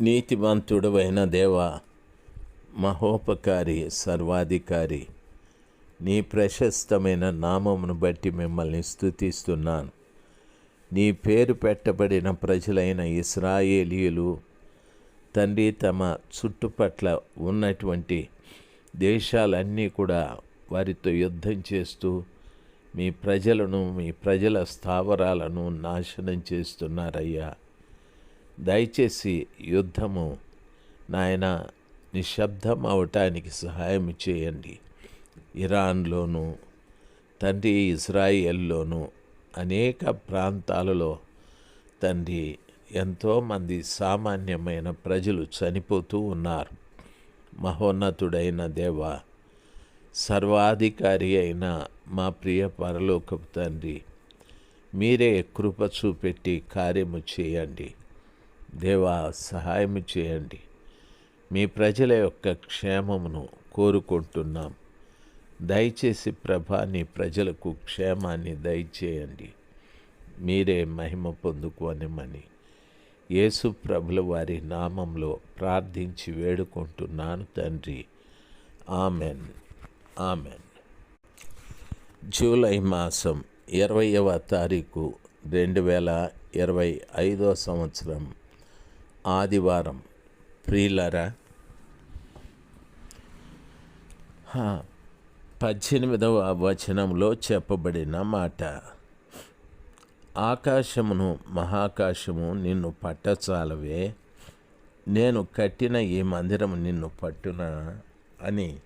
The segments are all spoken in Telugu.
నీతివంతుడవైన దేవ మహోపకారి సర్వాధికారి నీ ప్రశస్తమైన నామమును బట్టి మిమ్మల్ని స్తుతిస్తున్నాను. నీ పేరు పెట్టబడిన ప్రజలైన ఇస్రాయేలీలు తండ్రి తమ చుట్టుపట్ల ఉన్నటువంటి దేశాలన్నీ కూడా వారితో యుద్ధం చేస్తూ మీ ప్రజలను మీ ప్రజల స్థావరాలను నాశనం చేస్తున్నారయ్యా. దయచేసి యుద్ధము నాయన నిశ్శబ్దం అవటానికి సహాయం చేయండి. ఇరాన్లోను తండ్రి ఇజ్రాయిల్లోనూ అనేక ప్రాంతాలలో తండ్రి ఎంతోమంది సామాన్యమైన ప్రజలు చనిపోతూ ఉన్నారు. మహోన్నతుడైన దేవ సర్వాధికారి అయిన మా ప్రియ పరలోకపు తండ్రి మీరే కృప చూపెట్టి కార్యము చేయండి. దేవా సహాయం చేయండి. మీ ప్రజల యొక్క క్షేమమును కోరుకుంటున్నాం. దయచేసి ప్రభా నీ ప్రజలకు క్షేమాన్ని దయచేయండి. మీరే మహిమ పొందుకోనిమని యేసు ప్రభుల వారి నామంలో ప్రార్థించి వేడుకుంటున్నాను తండ్రి. ఆమెన్. ఆమెన్. జూలై మాసం ఇరవయవ తారీఖు రెండు వేల ఇరవై ఐదో సంవత్సరం. ఆదివారం. ప్రియులరా పద్దెనిమిదవ వచనంలో చెప్పబడిన మాట. ఆకాశమును మహాకాశము నిన్ను పట్టచాలవే నేను కట్టిన ఈ మందిరం నిన్ను పట్టున అని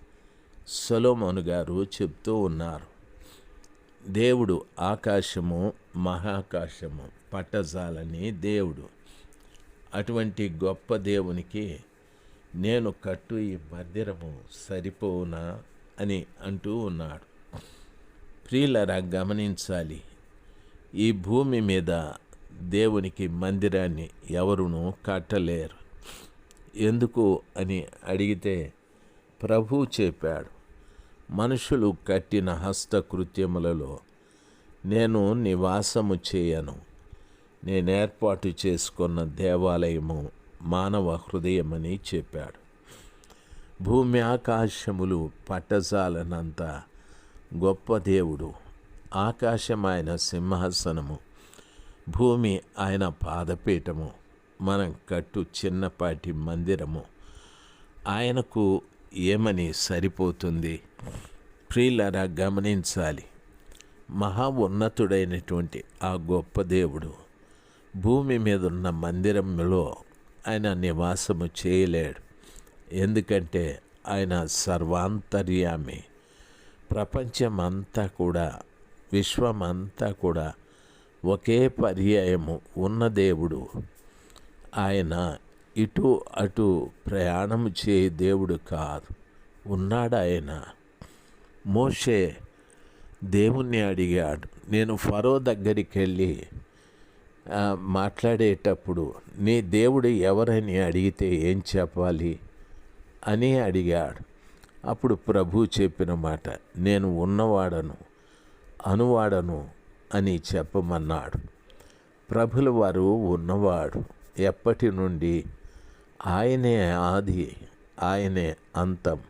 సొలోమోను గారు చెప్తూ ఉన్నారు. దేవుడు ఆకాశము మహాకాశము పట్టజాలని దేవుడు. అటువంటి గొప్ప దేవునికి నేను కట్టు ఈ మందిరము సరిపోవునా అని అంటూ ఉన్నాడు. ప్రియులరా గమనించాలి. ఈ భూమి మీద దేవునికి మందిరాన్ని ఎవరునూ కట్టలేరు. ఎందుకు అని అడిగితే ప్రభు చెప్పాడు మనుషులు కట్టిన హస్తకృత్యములలో నేను నివాసము చేయను. నేను ఏర్పాటు చేసుకున్న దేవాలయము మానవ హృదయమని చెప్పాడు. భూమి ఆకాశములు పట్టజాలనంత గొప్ప దేవుడు. ఆకాశం ఆయన సింహాసనము. భూమి ఆయన పాదపీఠము. మనం కట్టు చిన్నపాటి మందిరము. ఆయనకు ఏమని సరిపోతుంది? ప్రియులరా గమనించాలి. మహా ఉన్నతుడైనటువంటి ఆ గొప్ప దేవుడు భూమి మీద ఉన్న మందిరంలో ఆయన నివాసము చేయలేడు. ఎందుకంటే ఆయన సర్వాంతర్యామి. ప్రపంచమంతా కూడా విశ్వమంతా కూడా ఒకే పర్యాయము ఉన్న దేవుడు. ఆయన ఇటు అటు ప్రయాణం చే దేవుడు కాదు. ఉన్నాడు ఆయన. మోషే దేవుణ్ణి అడిగాడు నేను ఫరో దగ్గరికి వెళ్ళి మాట్లాడేటప్పుడు నీ దేవుడు ఎవరని అడిగితే ఏం చెప్పాలి? అని అడిగాడు. అప్పుడు ప్రభు చెప్పిన మాట నేను ఉన్నవాడను అనువాడను అని చెప్పమన్నాడు. ప్రభుల వారు ఉన్నవాడు ఎప్పటి నుండి? ఆయనే ఆది ఆయనే అంతం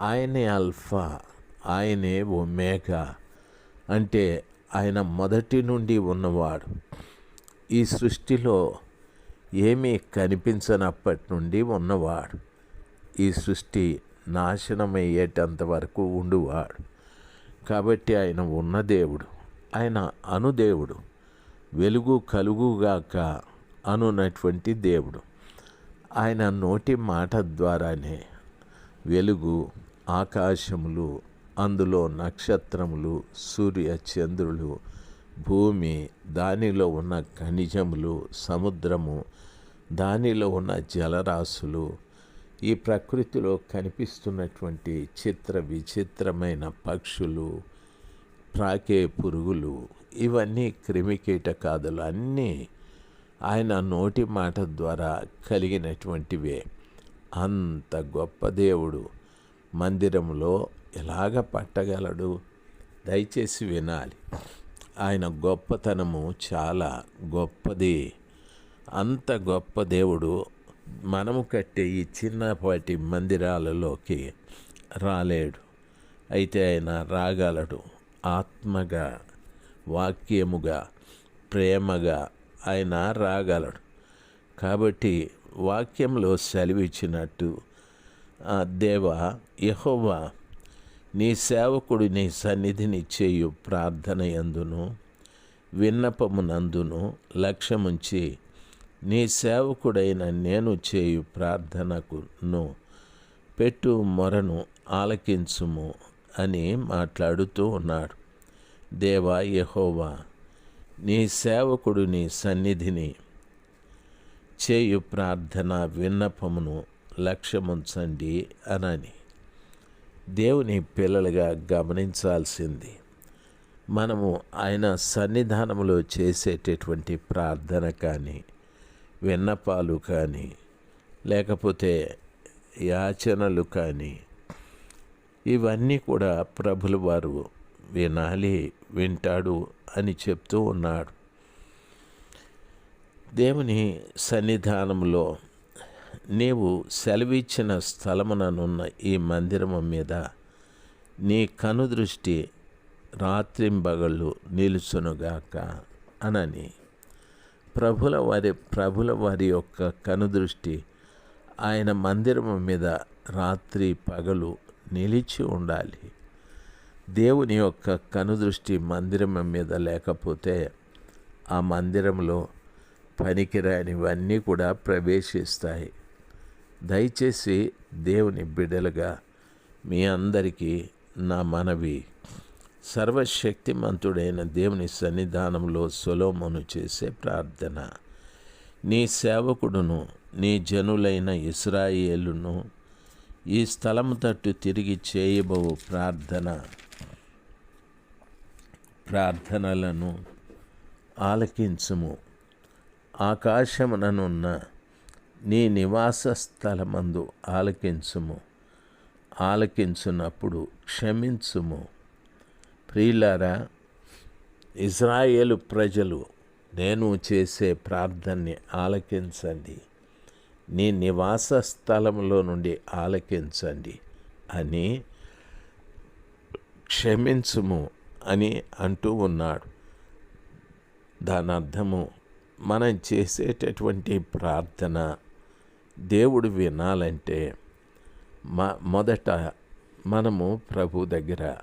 ఆయనే అల్ఫా ఆయనే ఒమేగా అంటే ఆయన మొదటి నుండి ఉన్నవాడు. ఈ సృష్టిలో ఏమీ కనిపించనప్పటి నుండి ఉన్నవాడు. ఈ సృష్టి నాశనమయ్యేటంత వరకు ఉండువాడు. కాబట్టి ఆయన ఉన్న దేవుడు ఆయన అనుదేవుడు వెలుగు కలుగుగాక అనున్నటువంటి దేవుడు. ఆయన నోటి మాట ద్వారానే వెలుగు ఆకాశములు అందులో నక్షత్రములు సూర్య చంద్రులు భూమి దానిలో ఉన్న ఖనిజములు సముద్రము దానిలో ఉన్న జలరాశులు ఈ ప్రకృతిలో కనిపిస్తున్నటువంటి చిత్ర విచిత్రమైన పక్షులు ప్రాకే పురుగులు ఇవన్నీ క్రిమికీటకాదులు అన్నీ ఆయన నోటి మాట ద్వారా కలిగినటువంటివే. అంత గొప్ప దేవుడు మందిరంలో ఎలాగ పట్టగలడు? దయచేసి వినాలి. ఆయన గొప్పతనము చాలా గొప్పది. అంత గొప్ప దేవుడు మనము కట్టే ఈ చిన్నపాటి మందిరాలలోకి రాలేడు. అయితే ఆయన రాగలడు. ఆత్మగా వాక్యముగా ప్రేమగా ఆయన రాగలడు. కాబట్టి వాక్యంలో సెలవిచ్చినట్టు ఆ దేవ యహోవా నీ సేవకుడు నీ సన్నిధిని చేయు ప్రార్థన ఎందును? విన్నపమునందును లక్ష్యముంచి నీ సేవకుడైన నేను చేయు ప్రార్థనకును పెట్టు మొరను ఆలకించుము అని మాట్లాడుతూ ఉన్నాడు. దేవా యహోవా నీ సేవకుడు నీ సన్నిధిని చేయు ప్రార్థన విన్నపమును లక్ష్యముంచండి అనని. దేవుని పిల్లలుగా గమనించాల్సింది. మనము ఆయన సన్నిధానంలో చేసేటటువంటి ప్రార్థన కానీ విన్నపాలు కానీ లేకపోతే యాచనలు కానీ ఇవన్నీ కూడా ప్రభుల వారు వినాలి వింటాడు అని చెప్తూ ఉన్నాడు. దేవుని సన్నిధానంలో నీవు సెలవిచ్చిన స్థలముననున్న ఈ మందిరము మీద నీ కనుదృష్టి రాత్రింబగళ్ళు నిలుచునుగాక అనని. ప్రభుల వారి ప్రభుల వారి యొక్క కనుదృష్టి ఆయన మందిరము మీద రాత్రి పగలు నిలిచి ఉండాలి. దేవుని యొక్క కనుదృష్టి మందిరం మీద లేకపోతే ఆ మందిరంలో పనికిరానివన్నీ కూడా ప్రవేశిస్తాయి. దయచేసి దేవుని బిడ్డలుగా మీ అందరికీ నా మనవి. సర్వశక్తిమంతుడైన దేవుని సన్నిధానంలో సొలోమును చేసే ప్రార్థన. నీ సేవకుడును నీ జనులైన ఇస్రాయేలును ఈ స్థలము తట్టు తిరిగి చేయబోవు ప్రార్థన. ప్రార్థనలను ఆలకించుము. ఆకాశముననున్న నీ నివాస స్థలమందు ఆలకించుము. ఆలకించున్నప్పుడు క్షమించుము. ప్రియులారా ఇజ్రాయేలు ప్రజలు నేను చేసే ప్రార్థనని ఆలకించండి. నీ నివాస స్థలంలో నుండి ఆలకించండి అని క్షమించుము అని అంటూ ఉన్నాడు. దాని అర్థము మనం చేసేటటువంటి ప్రార్థన దేవుడు వినాలంటే మ మొదట మనము ప్రభు దగ్గర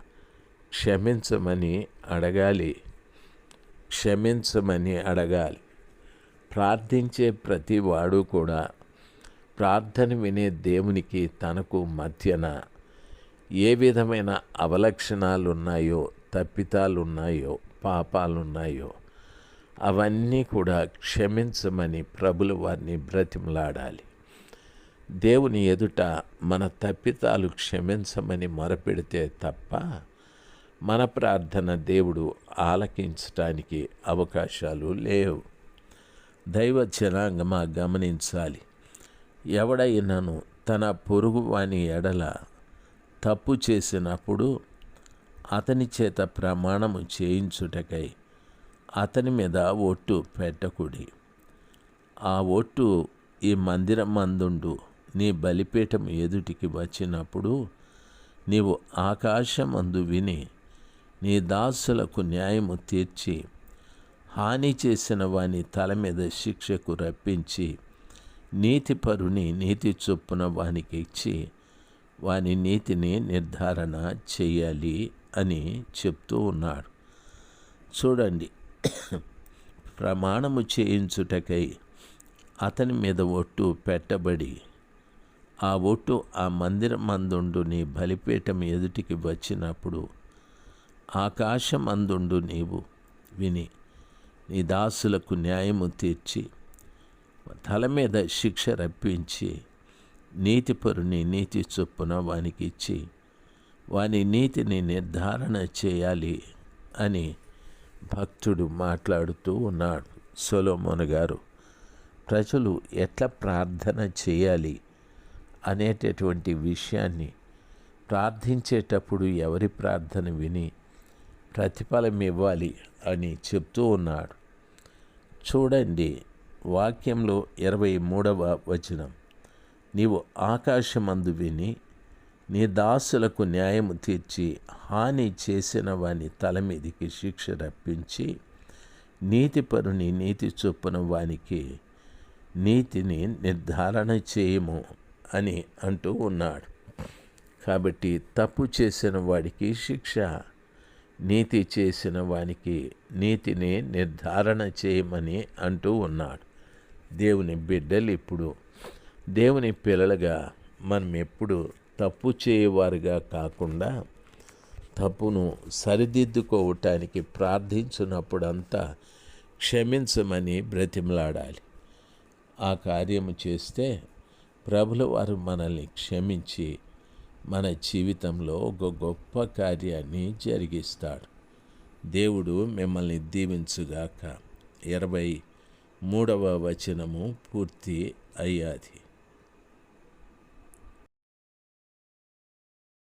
క్షమించమని అడగాలి. క్షమించమని అడగాలి. ప్రార్థించే ప్రతి వాడు కూడా ప్రార్థన వినే దేవునికి తనకు మధ్యన ఏ విధమైన అవలక్షణాలు ఉన్నాయో తప్పితాలు ఉన్నాయో అవన్నీ కూడా క్షమించమని ప్రభుల వారిని బ్రతిమలాడాలి. దేవుని ఎదుట మన తప్పితాలు క్షమించమని మొరపెడితే తప్ప మన ప్రార్థన దేవుడు ఆలకించటానికి అవకాశాలు లేవు. దైవ జనాంగమా గమనించాలి. ఎవడైనాను తన పొరుగువాని ఎడల తప్పు చేసినప్పుడు అతని చేత ప్రమాణము చేయించుటకై అతని మీద ఒట్టు పెట్టకుడి. ఆ ఒట్టు ఈ మందిరం మందుండు నీ బలిపీఠం ఎదుటికి వచ్చినప్పుడు నీవు ఆకాశమందు విని నీ దాసులకు న్యాయము తీర్చి హాని చేసిన వాని తల మీద శిక్షకు రప్పించి నీతిపరుని నీతి చొప్పున వానికి ఇచ్చి వాని నీతిని నిర్ధారణ చేయాలి అని చెప్తూ ఉన్నాడు. చూడండి ప్రమాణము చేయించుటకై అతని మీద ఒట్టు పెట్టబడి ఆ ఒట్టు ఆ మందిరమందుండు నీ బలిపీఠం ఎదుటికి వచ్చినప్పుడు ఆకాశమందుండు నీవు. విని నీ దాసులకు న్యాయము తీర్చి తల మీద శిక్ష రప్పించి నీతిపరుని నీతి చొప్పున వానికి ఇచ్చి వాని నీతిని నిర్ధారణ చేయాలి అని భక్తుడు మాట్లాడుతూ ఉన్నాడు. సొలోమోన్ గారు ప్రజలు ఎట్లా ప్రార్థన చేయాలి? అనేటటువంటి విషయాన్ని ప్రార్థించేటప్పుడు ఎవరి ప్రార్థన విని ప్రతిఫలం ఇవ్వాలి అని చెప్తూ ఉన్నాడు. చూడండి వాక్యంలో ఇరవై మూడవ వచనం. నీవు ఆకాశమందు విని నీ దాసులకు న్యాయం తీర్చి హాని చేసిన వాని తల మీదికి శిక్ష రప్పించి నీతిపరుని నీతి చొప్పున వానికి నీతిని నిర్ధారణ చేయము. అని అంటూ ఉన్నాడు. కాబట్టి తప్పు చేసిన వాడికి శిక్ష నీతి చేసిన వానికి నీతిని నిర్ధారణ చేయమని అంటూ ఉన్నాడు. దేవుని బిడ్డలు ఇప్పుడు దేవుని పిల్లలుగా మనం ఎప్పుడు తప్పు చేయవారుగా కాకుండా తప్పును సరిదిద్దుకోవటానికి ప్రార్థించినప్పుడంతా క్షమించమని బ్రతిమలాడాలి. ఆ కార్యము చేస్తే ప్రభుల వారు మనల్ని క్షమించి మన జీవితంలో ఒక గొప్ప కార్యాన్ని జరిగిస్తాడు. దేవుడు మిమ్మల్ని దీవించుగాక. ఇరవై మూడవ వచనము పూర్తి అయ్యాది.